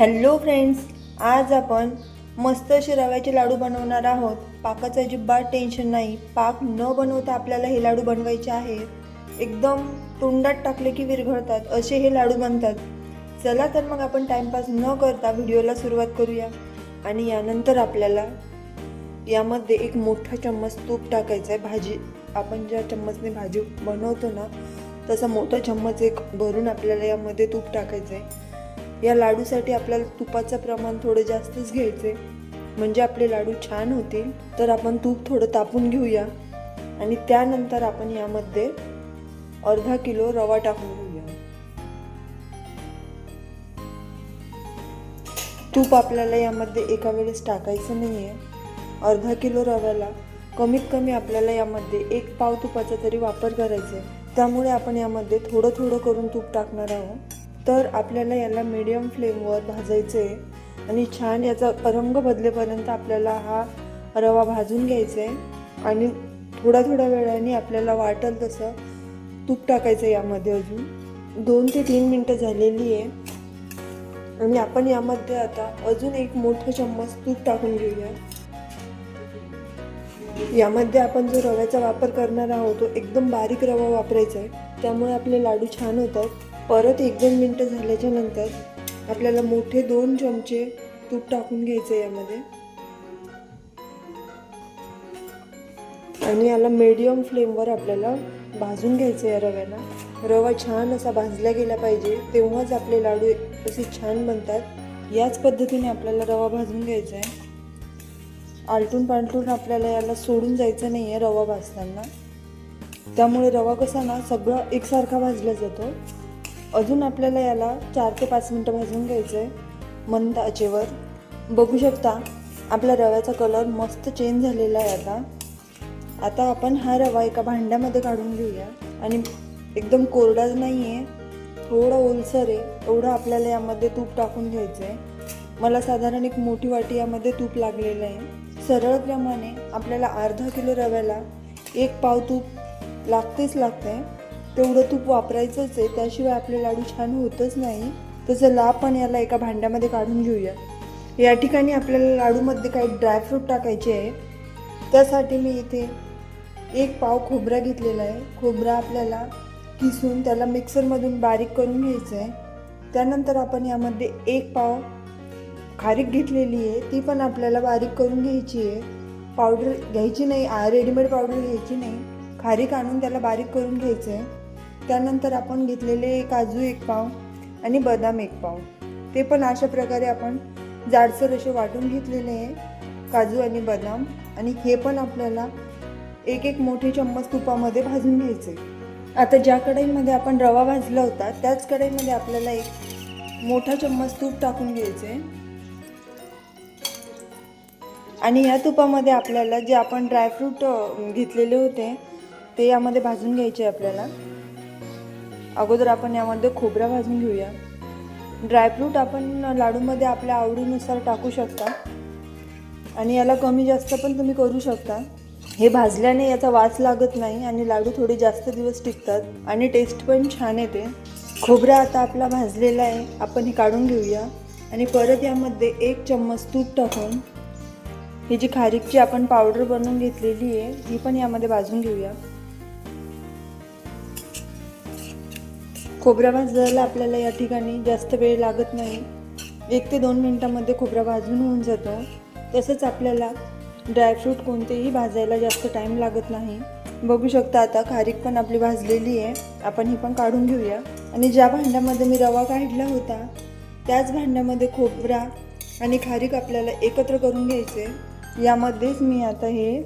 Hello friends आज आपण मस्त असे रव्याचे लाडू बनवणार आहोत. पाकाचं अजिबात टेन्शन नाही. पाक न बनवता आपल्याला हे लाडू बनवायचे आहेत एकदम तोंडात टाकले की विरघळतात. असे हे लाडू बनतात. चला तर मग आपण टाइमपास न करता व्हिडिओला सुरुवात करूया. आणि यानंतर आपल्याला यामध्ये एक मोठा चम्मच तूप टाकायचं आहे भाजी आपण ज्या चम्मचने भाजी बनवतो ना तसा मोठा चम्मच एक भरून आपल्याला यामध्ये तूप टाकायचं आहे या लाडूसाठी आपल्याला तुपाचं प्रमाण थोडं जास्तच घ्यायचे म्हणजे आपले लाडू छान होतील तर आपण तूप थोडं तापून घेऊया. आणि त्यानंतर आपण यामध्ये अर्धा किलो रवा टाकून घेऊया. तूप आपल्याला यामध्ये एका वेळेस टाकायचं नाही आहे अर्धा किलो रव्याला कमीत कमी आपल्याला यामध्ये एक पाव तुपाचा तरी वापर करायचा आहे त्यामुळे आपण यामध्ये थोडं थोडं करून तूप टाकणार आहोत. तर आपल्याला याला मीडियम फ्लेमवर भाजायचं आहे आणि छान याचा रंग बदलेपर्यंत आपल्याला हा रवा भाजून घ्यायचा आहे आणि थोड्या थोड्या वेळाने आपल्याला वाटेल तसं तूप टाकायचं आहे यामध्ये अजून. दोन ते तीन मिनटं झालेली आहे. आणि आपण यामध्ये आता अजून एक मोठं चम्मच तूप टाकून घेऊया. यामध्ये आपण जो रव्याचा वापर करणार आहोत तो एकदम बारीक रवा वापरायचा आहे. त्यामुळे आपले लाडू छान होतात. परत एक दोन मिनटं झाल्याच्यानंतर आपल्याला मोठे दोन चमचे तूप टाकून घ्यायचं आहे यामध्ये. आणि याला मीडियम फ्लेमवर आपल्याला भाजून घ्यायचं आहे या रव्याला. रवा छान असा भाजला गेला पाहिजे तेव्हाच आपले लाडू असे छान बनतात. याच पद्धतीने आपल्याला रवा भाजून घ्यायचा आहे. आलटून पालटून आपल्याला याला सोडून जायचं नाही आहे रवा भाजताना. त्यामुळे रवा कसा ना सगळं एकसारखा भाजला जातो. अजून आपल्याला याला चार ते पाच मिनटं भाजून घ्यायचं आहे मंद आचेवर. बघू शकता आपल्या रव्याचा कलर मस्त चेंज झालेला आहे आता. आता आपण हा रवा एका भांड्यामध्ये काढून घेऊया. आणि एकदम कोरडा नाही आहे थोडा ओलसर आहे एवढं आपल्याला यामध्ये तूप टाकून घ्यायचं आहे मला साधारण एक मोठी वाटी यामध्ये तूप लागलेलं आहे. सरळ क्रमाने आपल्याला अर्धा किलो रव्याला एक पाव तूप लागतेच लागते तेवढं तूप वापरायचंच आहे. त्याशिवाय आपले लाडू छान होतच नाही. तसं चला पण याला एका भांड्यामध्ये काढून घेऊया. या ठिकाणी आपल्याला लाडूमध्ये काही ड्रायफ्रूट टाकायचे आहे. त्यासाठी मी इथे एक पाव खोबरा घेतलेला आहे. खोबरा आपल्याला किसून त्याला मिक्सरमधून बारीक करून घ्यायचं आहे. त्यानंतर आपण यामध्ये एक पाव खारीक घेतलेली आहे. ती पण आपल्याला बारीक करून घ्यायची आहे. पावडर घ्यायची नाही. रेडीमेड पावडर घ्यायची नाही. खारीक आणून त्याला बारीक करून घ्यायचं आहे. त्यानंतर आपण घेतलेले काजू एक पाव आणि बदाम एक पाव. ते पण अशा प्रकारे आपण जाडसर असे वाटून घेतलेले आहे. काजू आणि बदाम आणि हे पण आपल्याला एक एक मोठे चम्मच तुपामध्ये भाजून घ्यायचे. आता ज्या कढईमध्ये आपण रवा भाजला होता त्याच कढईमध्ये आपल्याला एक मोठा चम्मच तूप टाकून घ्यायचे. आणि या तुपामध्ये आपल्याला जे आपण ड्रायफ्रूट घेतलेले होते ते यामध्ये भाजून घ्यायचे आपल्याला. अगोदर आपण यामध्ये खोबरा भाजून घेऊया. ड्रायफ्रूट आपण लाडूमध्ये आपल्या आवडीनुसार टाकू शकता. आणि याला कमी जास्त पण तुम्ही करू शकता. हे भाजल्याने याचा वास लागत नाही आणि लाडू थोडे जास्त दिवस टिकतात आणि टेस्ट पण छान येते. खोबरा आता आपला भाजलेला आहे. आपण हे काढून घेऊया. आणि परत यामध्ये एक चम्मच तूप टाकून ही जी खारीकची आपण पावडर बनवून घेतलेली आहे ती पण यामध्ये भाजून घेऊया. खोबरा भाजायला आपल्याला या ठिकाणी जास्त वेळ लागत नाही. एक ते दोन मिनटामध्ये खोबरा भाजून होऊन जातो. तसंच आपल्याला ड्रायफ्रूट कोणतेही भाजायला जास्त टाईम लागत नाही. बघू शकता आता खारीक पण आपली भाजलेली आहे. आपण ही पण काढून घेऊया. आणि ज्या भांड्यामध्ये मी रवा काढला होता त्याच भांड्यामध्ये खोबरा आणि खारीक आपल्याला एकत्र करून घ्यायचे यामध्येच मी आता हे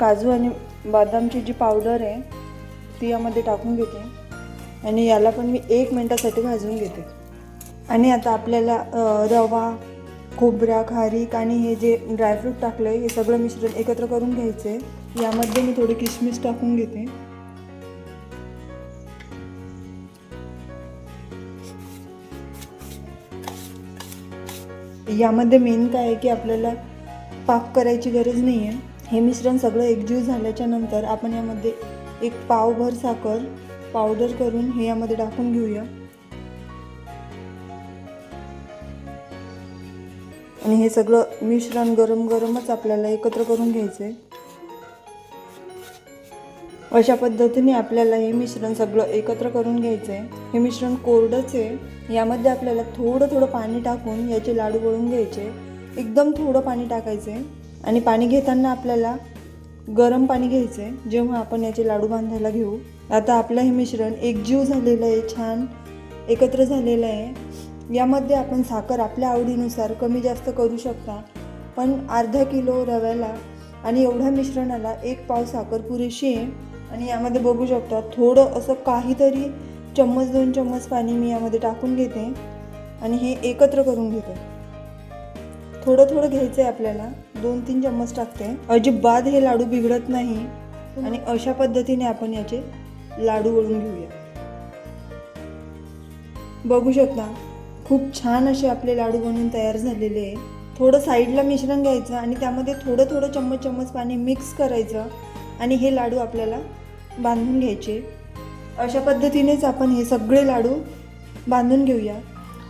काजू आणि बदामची जी पावडर आहे ती यामध्ये टाकून घेते. आणि याला पण मी एक मिनटासाठी भाजून घेते. आणि आता आपल्याला रवा खोबरा खारीक आणि हे जे ड्रायफ्रूट टाकलं आहे हे सगळं मिश्रण एकत्र करून घ्यायचं आहे यामध्ये मी थोडी किशमिश टाकून घेते. यामध्ये मेन काय आहे की आपल्याला पाक करायची गरज नाही आहे हे मिश्रण सगळं एकजीव झाल्याच्यानंतर आपण यामध्ये एक पावभर साखर पावडर करून हे यामध्ये टाकून घेऊया. आणि हे सगळं मिश्रण गरम गरमच आपल्याला एकत्र करून घ्यायचं आहे अशा पद्धतीने आपल्याला हे मिश्रण सगळं एकत्र करून घ्यायचं आहे हे मिश्रण कोरडंच आहे. यामध्ये आपल्याला थोडं थोडं पाणी टाकून याचे लाडू वळून घ्यायचे. एकदम थोडं पाणी टाकायचं आहे आणि पाणी घेताना आपल्याला गरम पाणी घ्यायचं आहे जेव्हा आपण याचे लाडू बांधायला घेऊ आता आपलं हे मिश्रण एकजीव झालेलं आहे छान एकत्र झालेलं आहे. यामध्ये आपण साखर आपल्या आवडीनुसार कमी जास्त करू शकता पण अर्धा किलो रव्याला आणि एवढ्या मिश्रणाला एक पाव साखर पुरेशी आहे. आणि यामध्ये बघू शकता थोडं असं काहीतरी चम्मच दोन चम्मच पाणी मी यामध्ये टाकून घेते आणि हे एकत्र करून घेते. थोडं थोडं घ्यायचं आहे आपल्याला. दोन तीन चम्मच टाकते. अजिबात हे लाडू बिघडत नाही. आणि अशा पद्धतीने आपण याचे लाडू वळून घेऊया. बघू शकता खूप छान असे आपले लाडू बनवून तयार झालेले आहे. थोडं साईडला मिश्रण घ्यायचं आणि त्यामध्ये थोडं थोडं चम्मच चम्मच पाणी मिक्स करायचं आणि हे लाडू आपल्याला बांधून घ्यायचे. अशा पद्धतीनेच आपण हे सगळे लाडू बांधून घेऊया.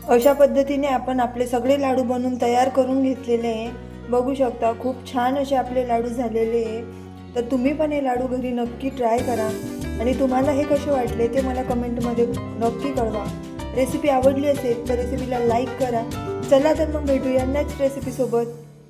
अशा पद्धतीने आपण आपले सगळे लाडू बनवून तयार करून घेतलेले आहे. बघू शकता खूप छान असे आपले लाडू झालेले आहे. तर तुम्ही पण हे लाडू घरी नक्की ट्राय करा. आणि तुम्हाला हे कसे वाटले ते मला कमेंटमध्ये नक्की कळवा. रेसिपी आवडली असेल तर रेसिपीला लाईक करा. चला तर मग भेटूया नेक्स्ट रेसिपीसोबत